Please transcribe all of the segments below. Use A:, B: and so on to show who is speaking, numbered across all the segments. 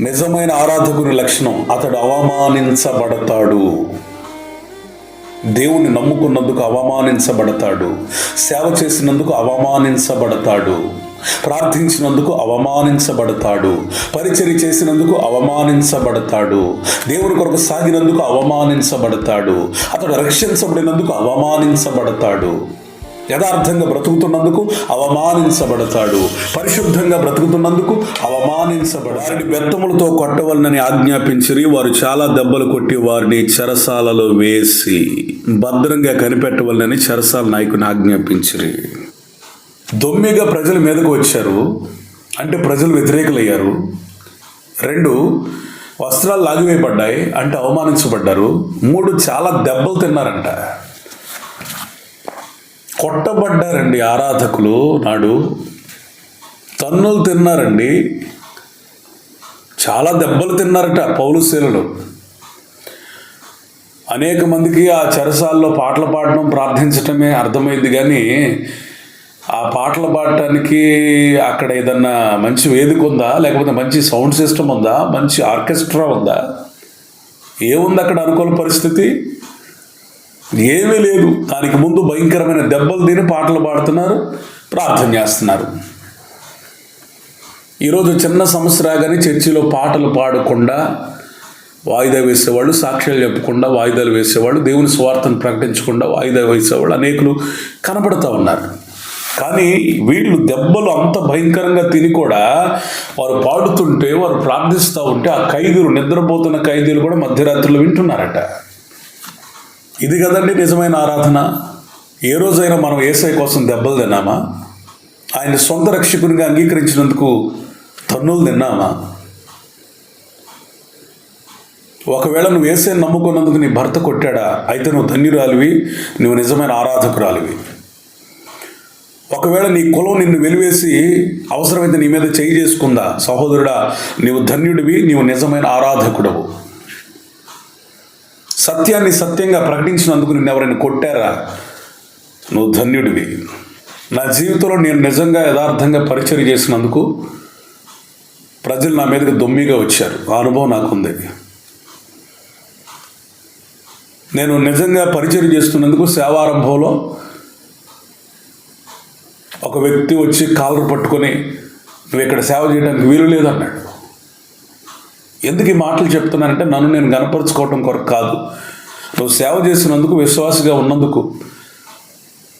A: నిజమైన ఆరాధకుని లక్షణం అతడు అవమానించబడతాడు. దేవుని నమ్ముకున్నందుకు అవమానించబడతాడు. సేవ చేసినందుకు అవమానించబడతాడు. ప్రార్థించినందుకు అవమానించబడతాడు. పరిచర్య చేసినందుకు అవమానించబడతాడు. దేవుని కొరకు సాగినందుకు అవమానించబడతాడు. అతడు రక్షించబడినందుకు అవమానించబడతాడు. యథార్థంగా బ్రతుకుతున్నందుకు అవమానించబడతాడు. పరిశుద్ధంగా బ్రతుకుతున్నందుకు అవమానించబడతాడు. వారిని బెత్తములతో కొట్టవలనని ఆజ్ఞాపించిరి వారు చాలా దెబ్బలు కొట్టి వారిని చెరసాలలో వేసి భద్రంగా కనిపెట్టవలనని చెరసాల నాయకుని ఆజ్ఞాపించిరి. దొమ్మిగా ప్రజల మీదకు వచ్చారు. అంటే ప్రజలు వ్యతిరేకులయ్యారు. రెండు వస్త్రాలు లాగివేయబడ్డాయి అంటే అవమానించబడ్డారు. మూడు చాలా దెబ్బలు తిన్నారంట. కొట్టబడ్డారండి ఆరాధకులు నాడు. తన్నులు తిన్నారండి. చాలా దెబ్బలు తిన్నారట పౌలుశీలలు అనేక మందికి ఆ చెరసాల్లో పాటలు పాడడం ప్రార్థించటమే అర్థమైంది కానీ ఆ పాటలు పాడటానికి అక్కడ ఏదన్నా మంచి వేదిక ఉందా? లేకపోతే మంచి సౌండ్ సిస్టమ్ ఉందా? మంచి ఆర్కెస్ట్రా ఉందా? ఏముంది అక్కడ అనుకూల పరిస్థితి? ఏమీ లేదు. దానికి ముందు భయంకరమైన దెబ్బలు తిని పాటలు పాడుతున్నారు ప్రార్థన చేస్తున్నారు. ఈరోజు చిన్న సమస్య రాగానే చర్చిలో పాటలు పాడకుండా వాయిదా వేసేవాళ్ళు సాక్ష్యాలు చెప్పకుండా వాయిదాలు వేసేవాళ్ళు దేవుని స్వార్థను ప్రకటించకుండా వాయిదా వేసేవాళ్ళు అనేకులు కనబడుతూ ఉన్నారు. కానీ వీళ్ళు దెబ్బలు అంత భయంకరంగా తిని కూడా వారు పాడుతుంటే వారు ప్రార్థిస్తూ ఉంటే ఆ ఖైదీలు నిద్రపోతున్న ఖైదీలు కూడా మధ్యరాత్రిలో వింటున్నారట. ఇది కదండి నిజమైన ఆరాధన. ఏ రోజైనా మనం ఏసై కోసం దెబ్బలు తిన్నామా? ఆయన సొంత రక్షకునిగా అంగీకరించినందుకు తన్నులు తిన్నామా? ఒకవేళ నువ్వు వేసే నమ్ముకున్నందుకు నీ భర్త కొట్టాడా? అయితే నువ్వు ధన్యురాలివి నువ్వు నిజమైన ఆరాధకురాలివి. ఒకవేళ నీ కులం నిన్ను వెలివేసి అవసరమైతే నీ మీద చేయి చేసుకుందా? సహోదరుడా నీవు ధన్యుడివి నీవు నిజమైన ఆరాధకుడవు. సత్యాన్ని సత్యంగా ప్రకటించినందుకు నిన్ను ఎవరైనా కొట్టారా? నువ్వు ధన్యుడివి. నా జీవితంలో నేను నిజంగా యథార్థంగా పరిచయం చేసినందుకు ప్రజలు నా మీదకి దొమ్మిగా వచ్చారు. ఆ అనుభవం నాకుంది. నేను నిజంగా పరిచయం చేస్తున్నందుకు సేవారంభంలో ఒక వ్యక్తి వచ్చి కాలర్ పట్టుకొని నువ్వు ఇక్కడ సేవ చేయడానికి వీలు లేదన్నాడు. ఎందుకు ఈ మాటలు చెప్తున్నానంటే నన్ను నేను గనపరుచుకోవటం కొరకు కాదు. నువ్వు సేవ చేసినందుకు విశ్వాసగా ఉన్నందుకు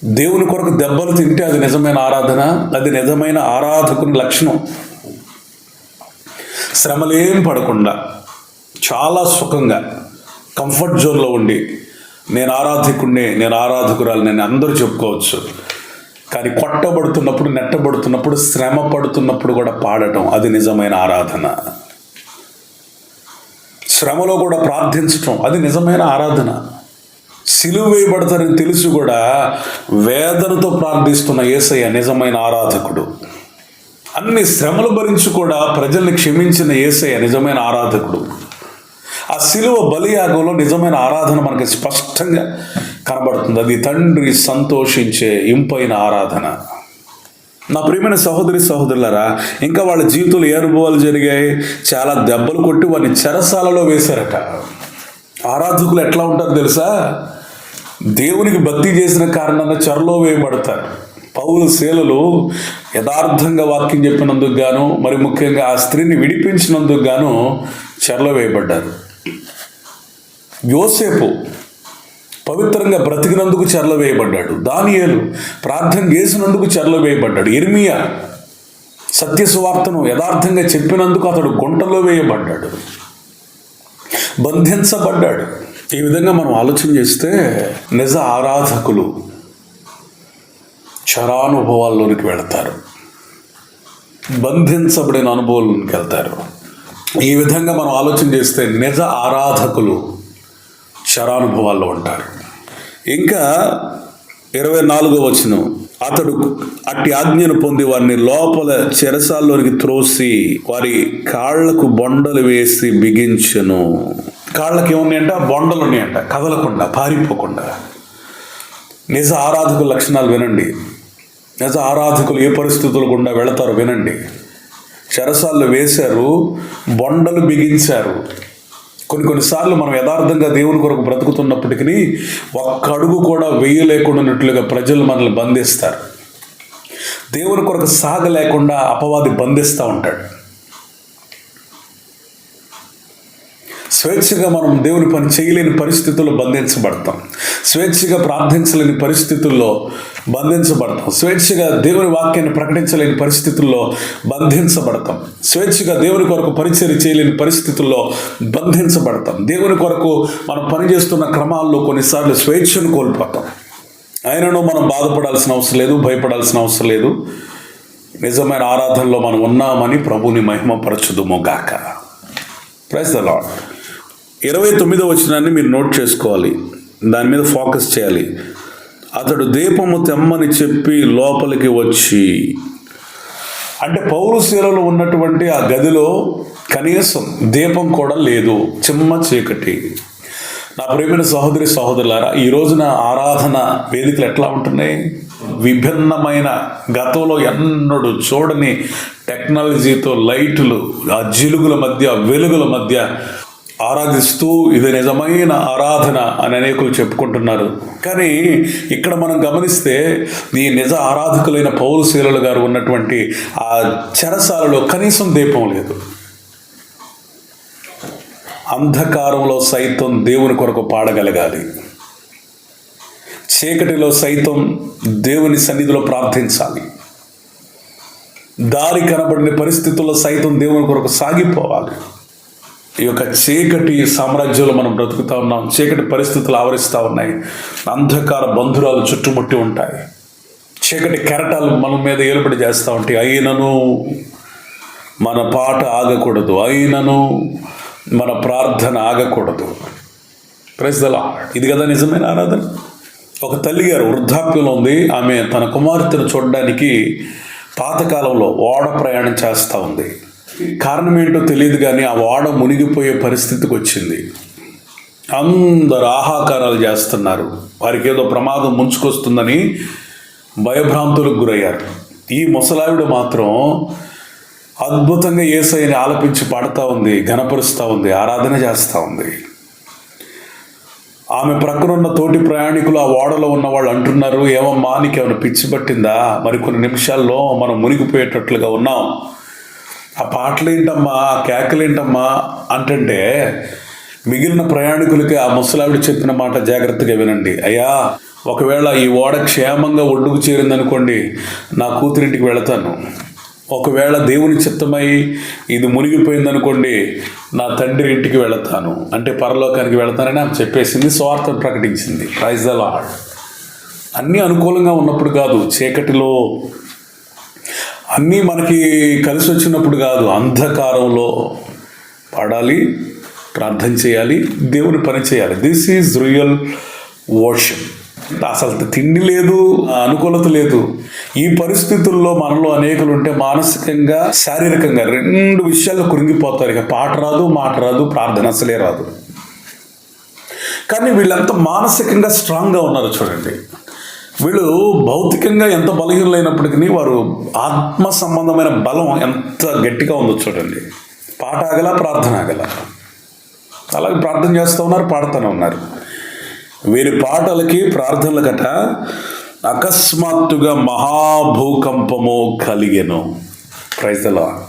A: దేవుని కొరకు దెబ్బలు తింటే అది నిజమైన ఆరాధన అది నిజమైన ఆరాధకుని లక్షణం. శ్రమలేం పడకుండా చాలా సుఖంగా కంఫర్ట్ జోన్లో ఉండి నేను ఆరాధకుడిని నేను ఆరాధకురాలు నేను అందరూ చెప్పుకోవచ్చు. కానీ కొట్టబడుతున్నప్పుడు నెట్టబడుతున్నప్పుడు శ్రమ పడుతున్నప్పుడు కూడా పాడటం అది నిజమైన ఆరాధన. శ్రమలో కూడా ప్రార్థించటం. అది నిజమైన ఆరాధన. సిలువ వేయబడతారని తెలిసి కూడా వేదనతో ప్రార్థిస్తున్న ఏసయ్య నిజమైన ఆరాధకుడు. అన్ని శ్రమలు భరించి కూడా ప్రజల్ని క్షమించిన ఏసయ్య నిజమైన ఆరాధకుడు. ఆ సిలువ బలియాగంలో నిజమైన ఆరాధన మనకి స్పష్టంగా కనబడుతుంది. అది తండ్రి సంతోషించే ఇంపైన ఆరాధన. నా ప్రియమైన సహోదరి సహోదరులారా ఇంకా వాళ్ళ జీవితంలో ఏ అనుభవాలు జరిగాయి. చాలా దెబ్బలు కొట్టి వారిని చెరసాలలో వేశారట. ఆరాధకులు ఎట్లా ఉంటారు తెలుసా? దేవునికి భక్తి చేసిన కారణంగా చెరలో వేయబడతారు. పౌలు శీలలు యథార్థంగా వాక్యం చెప్పినందుకు గాను మరి ముఖ్యంగా ఆ స్త్రీని విడిపించినందుకు గాను చెరలో వేయబడ్డారు. యోసేపు పవిత్రంగా బ్రతికినందుకు చెరలో వేయబడ్డాడు. దానియేలు ప్రార్థన చేసినందుకు చెరలో వేయబడ్డాడు. ఇర్మియా సత్య సువార్తను యథార్థంగా చెప్పినందుకు అతడు గుంటలో వేయబడ్డాడు. బంధించబడ్డాడు. ఈ విధంగా మనం ఆలోచన చేస్తే నిజ ఆరాధకులు చరానుభవాల్లోనికి వెళతారు. బంధించబడిన అనుభవాల్లోనికి వెళ్తారు. ఈ విధంగా మనం ఆలోచన చేస్తే నిజ ఆరాధకులు చరానుభవాల్లో ఉంటారు. ఇంకా ఇరవై నాలుగో వచనం. అతడు అట్టి ఆజ్ఞను పొంది వారిని లోపల చెరసాల్లోనికి త్రోసి వారి కాళ్ళకు బొండలు వేసి బిగించను. కాళ్ళకి ఏమున్నాయంట బొండలు ఉన్నాయంట కదలకుండా పారిపోకుండా. నిజ ఆరాధకుల లక్షణాలు వినండి. నిజ ఆరాధకులు ఏ పరిస్థితులు గుండా వెళతారో వినండి. చెరసాల్లో వేశారు బొండలు బిగించారు. కొన్ని కొన్నిసార్లు మనం యథార్థంగా దేవుని కొరకు బ్రతుకుతున్నప్పటికీ ఒక్క అడుగు కూడా వేయలేకుండానట్లుగా ప్రజలు మనల్ని బంధిస్తారు. దేవుని కొరకు సాగలేకుండా అపవాది బంధిస్తూ ఉంటాడు. స్వేచ్ఛగా మనం దేవుని పని చేయలేని పరిస్థితుల్లో బంధించబడతాం. స్వేచ్ఛగా ప్రార్థించలేని పరిస్థితుల్లో బంధించబడతాం. స్వేచ్ఛగా దేవుని వాక్యాన్ని ప్రకటించలేని పరిస్థితుల్లో బంధించబడతాం. స్వేచ్ఛగా దేవుని కొరకు పరిచయం చేయలేని పరిస్థితుల్లో బంధించబడతాం. దేవుని కొరకు మనం పనిచేస్తున్న క్రమాల్లో కొన్నిసార్లు స్వేచ్ఛను కోల్పోతాం. అయినను మనం బాధపడాల్సిన అవసరం లేదు భయపడాల్సిన అవసరం లేదు. నిజమైన ఆరాధనలో మనం ఉన్నామని ప్రభుని మహిమపరచుదుము గాక. ద లాడ్ ఇరవై తొమ్మిదో వచనాన్ని మీరు నోట్ చేసుకోవాలి. దాని మీద ఫోకస్ చేయాలి. అతడు దీపము తెమ్మని చెప్పి లోపలికి వచ్చి అంటే పౌరు ఉన్నటువంటి ఆ గదిలో కనీసం దీపం కూడా లేదు. చిమ్మ చీకటి. నా ప్రేమైన సహోదరి సహోదరులారా ఈ రోజున ఆరాధన వేదికలు ఎట్లా ఉంటున్నాయి? విభిన్నమైన గతంలో ఎన్నడూ చూడని టెక్నాలజీతో లైట్లు ఆ జిలుగుల మధ్య వెలుగుల మధ్య ఆరాధిస్తూ ఇది నిజమైన ఆరాధన అని అనేకులు చెప్పుకుంటున్నారు. కానీ ఇక్కడ మనం గమనిస్తే ఈ నిజ ఆరాధకులైన పౌరుశీలలు గారు ఉన్నటువంటి ఆ చెరసాలలో కనీసం దీపం లేదు. అంధకారంలో సైతం దేవుని కొరకు పాడగలగాలి. చీకటిలో సైతం దేవుని సన్నిధిలో ప్రార్థించాలి. దారి కనబడిన పరిస్థితుల్లో సైతం దేవుని కొరకు సాగిపోవాలి. ఈ యొక్క చీకటి సామ్రాజ్యంలో మనం బ్రతుకుతూ ఉన్నాం. చీకటి పరిస్థితులు ఆవరిస్తూ ఉన్నాయి. అంధకార బంధురాలు చుట్టుముట్టి ఉంటాయి. చీకటి కెరటాలు మన మీద ఏలుబడి చేస్తూ ఉంటాయి. అయినను మన పాట ఆగకూడదు. అయినను మన ప్రార్థన ఆగకూడదు. ప్రజల ఇది కదా నిజమైన ఆరాధన? ఒక తల్లి గారు వృద్ధాప్యంలో ఉంది. ఆమె తన కుమార్తెను చూడడానికి పాతకాలంలో ఓడ ప్రయాణం చేస్తూ ఉంది. కారణం ఏంటో తెలియదు కానీ ఆ ఓడ మునిగిపోయే పరిస్థితికి వచ్చింది. అందరు ఆహాకారాలు చేస్తున్నారు. వారికి ఏదో ప్రమాదం ముంచుకొస్తుందని భయభ్రాంతులకు గురయ్యారు. ఈ ముసలావిడ మాత్రం అద్భుతంగా ఏసైని ఆలపించి పాడుతూ ఉంది ఘనపరుస్తూ ఉంది ఆరాధన చేస్తూ ఉంది. ఆమె ప్రక్కనున్న తోటి ప్రయాణికులు ఆ ఓడలో ఉన్న వాళ్ళు అంటున్నారు ఏమమ్మా నీకు ఏమైనా పిచ్చి పట్టిందా? మరికొన్ని నిమిషాల్లో మనం మునిగిపోయేటట్లుగా ఉన్నాం. ఆ పాటలేంటమ్మా ఆ కేకలేంటమ్మా అంటంటే మిగిలిన ప్రయాణికులకి ఆ ముసలావిడ చెప్పిన మాట జాగ్రత్తగా వినండి. అయ్యా ఒకవేళ ఈ ఓడ క్షేమంగా ఒడ్డుకు చేరిందనుకోండి నా కూతురింటికి వెళతాను. ఒకవేళ దేవుని చిత్తమై ఇది మునిగిపోయిందనుకోండి నా తండ్రి ఇంటికి వెళతాను. అంటే పరలోకానికి వెళతానని ఆమె చెప్పేసింది స్వార్థం ప్రకటించింది. ప్రైజ్ ద లాడ్ అన్నీ అనుకూలంగా ఉన్నప్పుడు కాదు చీకటిలో అన్నీ మనకి కలిసి వచ్చినప్పుడు కాదు అంధకారంలో పాడాలి ప్రార్థన చేయాలి దేవుని పని చేయాలి. దిస్ ఈజ్ రియల్ వర్షిప్ అసలు తిండి లేదు అనుకూలత లేదు. ఈ పరిస్థితుల్లో మనలో అనేకులు ఉంటే మానసికంగా శారీరకంగా రెండు విషయాల్లో కురింగిపోతారు. ఇక పాట రాదు మాట రాదు ప్రార్థన అసలే రాదు. కానీ వీళ్ళంతా మానసికంగా స్ట్రాంగ్గా ఉన్నారు చూడండి. వీళ్ళు భౌతికంగా ఎంత బలహీనలైనప్పటికీ వారు ఆత్మ సంబంధమైన బలం ఎంత గట్టిగా ఉందో చూడండి. పాట ఆగల ప్రార్థన ఆగల అలాగే ప్రార్థన చేస్తూ ఉన్నారు పాడుతూనే ఉన్నారు. వీరి పాటలకి ప్రార్థనల గట అకస్మాత్తుగా మహాభూకంపము కలిగెను. ప్రైజలా